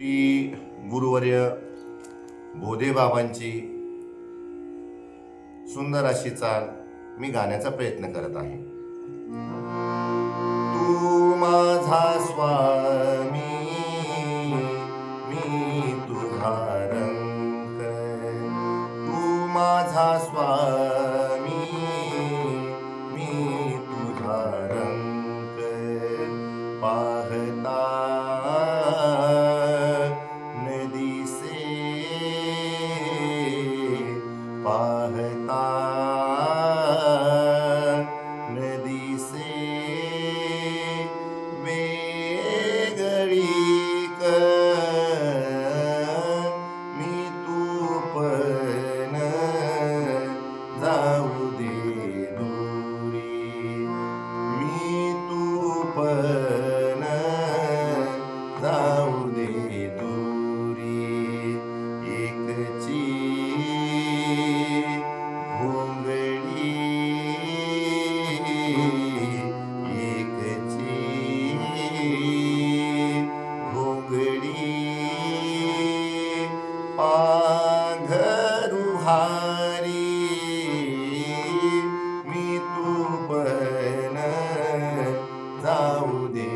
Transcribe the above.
श्री गुरुवर्य बोधे बाबांची सुंदर अशी चाल मी गाण्याचा प्रयत्न करत आहे. तू माझा स्वामी मी तुझा रंग तू माझा स्वामी मी तुझा रंग पाहता पाहता नदीसे वेगळी मी तू पण जाऊ दे दूरी मी तू पण पाघरुहारी मी तू पण जाऊ दे.